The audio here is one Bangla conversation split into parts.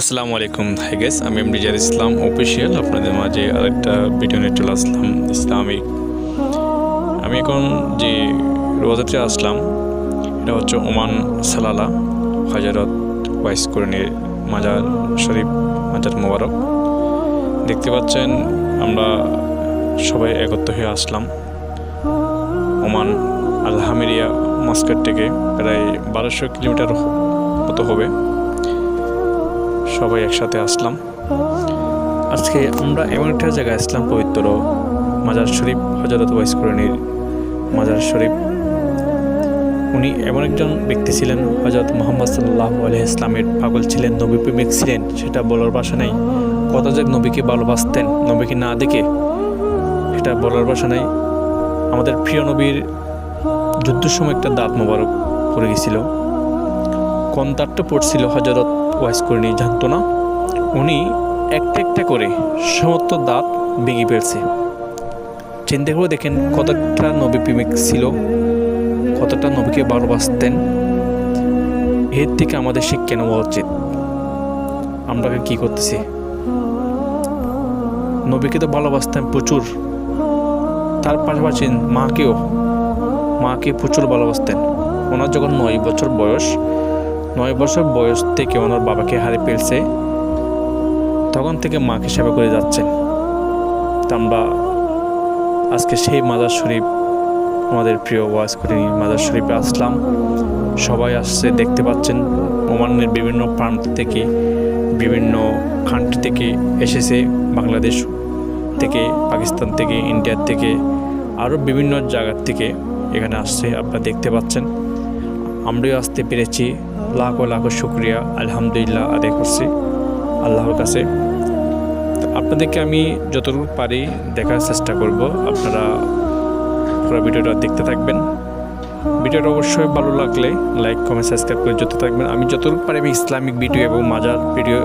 আসসালামু আলাইকুম। হাই গেস আমি এম রিজার ইসলাম অফিসিয়াল আপনাদের মাঝে আরেকটা ভিডিও নিয়ে চলে আসলাম, ইসলামিক। আমি এখন যে রোজাতে আসলাম, এটা হচ্ছে ওমান সালালা, হাজারত ওয়াইস করণীর মাজার শরীফ, মাজার মোবারক। দেখতে পাচ্ছেন, আমরা সবাই একত্র হয়ে আসলাম ওমান আলহামেরিয়া মাস্কেট থেকে, প্রায় বারোশো কিলোমিটার মতো হবে। সবাই একসাথে আসলাম। আজকে আমরা এমন একটা জায়গায় আসলাম পবিত্র মাজার শরীফ হজরত ওয়াইসকরণীর মাজার শরীফ। উনি এমন একজন ব্যক্তি ছিলেন হজরত মোহাম্মদ সাল্লাহ আলহ ইসলামের পাগল ছিলেন নবী প্রেমিক ছিলেন, সেটা বলার ভাষা নেই। কত যে নবীকে ভালোবাসতেন, নবীকে না দেখে এটা বলার ভাষা নেই। আমাদের প্রিয় নবীর যুদ্ধের সময় একটা দাঁত মোবারক পড়ে গেছিল। কোন দাঁতটা পড়ছিল হজরত ওয়াইস করিনি জানতো না উনি একটা একটা করে সমস্ত দাঁত ভেঙে ফেলছে। চিন্তা করে দেখেন কতটা নবী প্রেমিক ছিল, কতটা নবীকে ভালোবাসতেন। এর থেকে আমাদের শিক্ষা নেওয়া উচিত? আমরা কি করতেছি? নবীকে তো ভালোবাসতেন প্রচুর। তার পাশাপাশি মাকেও, মাকে প্রচুর ভালোবাসতেন। ওনার যখন নয় বছর বয়স নয় বছর বয়স থেকে ওনার বাবাকে হারিয়ে ফেলছে। তখন থেকে মাকে সেবা করে যাচ্ছেন। তা আমরা আজকে সেই মাজার শরীফ, আমাদের প্রিয় ওয়াজ করি মাজার শরীফে আসলাম। সবাই আসছে, দেখতে পাচ্ছেন, ওমানের বিভিন্ন প্রান্ত থেকে, বিভিন্ন কান্ট্রি থেকে এসেছে, বাংলাদেশ থেকে, পাকিস্তান থেকে ইন্ডিয়ার থেকে আরও বিভিন্ন জায়গার থেকে এখানে আসছে, আপনারা দেখতে পাচ্ছেন। আমরাও আসতে পেরেছি। লাখো লাখো শুক্রিয়া, আলহামদুলিল্লাহ আদায় করছি আল্লাহর কাছে। আপনাদেরকে আমি যতটুকু পারি দেখার চেষ্টা করব। আপনারা পুরো ভিডিওটা দেখতে থাকবেন। ভিডিওটা অবশ্যই ভালো লাগলে লাইক, কমেন্ট, সাবস্ক্রাইব করে যত থাকবেন। আমি যতটুকু পারি আমি ইসলামিক ভিডিও এবং মাজার ভিডিও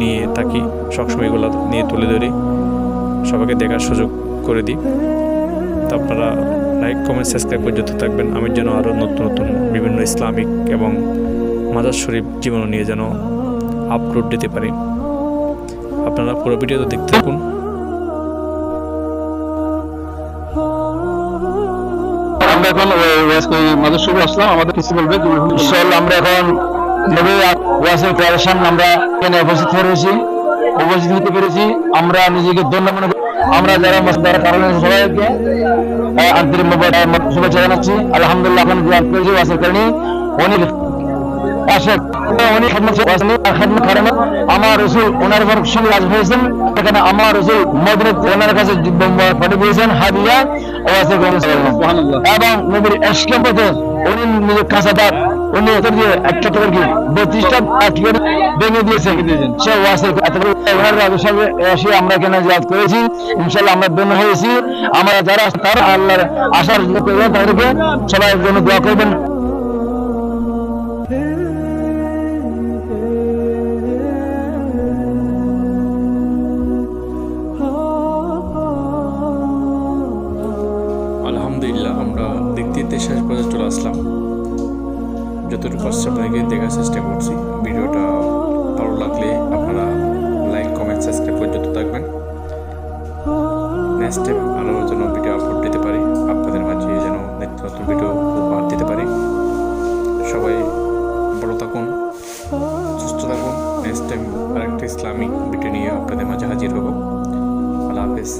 নিয়ে থাকি। সবসময় এগুলো নিয়ে তুলে ধরি। সবাইকে দেখার সুযোগ করে দিই। তো আপনারা লাইক, কমেন্ট, সাবস্ক্রাইব করে যত থাকবেন। আমি যেন আরও নতুন নতুন বিভিন্ন ইসলামিক এবং মাজার শরীফ জীবন নিয়ে যেন আপলোড দিতে পারি। আপনারা পুরো ভিডিওটা দেখতে থাকুন। আমরা এখন মাদুর শুরু আসলাম। আমাদের কিছু বলবে? ইনশাআল্লাহ আমরা এখন ওয়াসের প্রিপারেশন আমরা এখানে উপস্থিত হয়েছি উপস্থিত হতে পেরেছি। আমরা নিজেকে ধন্য মনে আমরা যারা কারণে সবাইকে আন্তরিক শুভেচ্ছা জানাচ্ছি। আলহামদুলিল্লাহ এখন ওয়াসের কারণে উনি পাশে উনি খেদমত করেন আমার রসুল ওনার উপর সঙ্গে রাজ হয়েছেন। এখানে আমার রসুল মদরে ওনার কাছে পাঠিয়ে দিয়েছেন হাদিয়া এবং নবীর এসকের পথে উনি নিজের কাঁচাদার উনি ওদের দিয়ে একটা করে কি বত্রিশটা আটকে ভেঙে দিয়েছেন। সে এসে আমরা জিয়াদ করেছি ইনশাল্লাহ আমরা ধন্য হয়েছি। আমরা যারা তারা আল্লাহর আশার তাদেরকে সবাই জন্য দোয়া করবেন। আলহামদুলিল্লাহ, আমরা দেখতে দেখতে শেষ পর্যন্ত চলে আসলাম। যতটুকু পারছি আপনাকে দেখার চেষ্টা করছি, ভিডিওটা ভালো লাগলে আপনারা লাইক, কমেন্ট, সাবস্ক্রাইব পর্যন্ত থাকবেন। নেক্সট টাইম আরও যেন ভিডিও আপলোড দিতে পারি, আপনাদের মাঝে যেন নিত্য নতুন ভিডিও উপহার দিতে পারি। সবাই ভালো থাকুন, সুস্থ থাকুন। নেক্সট টাইম আরেকটা ইসলামিক ভিডিও নিয়ে আপনাদের মাঝে হাজির হব। আল্লাহ হাফেজ।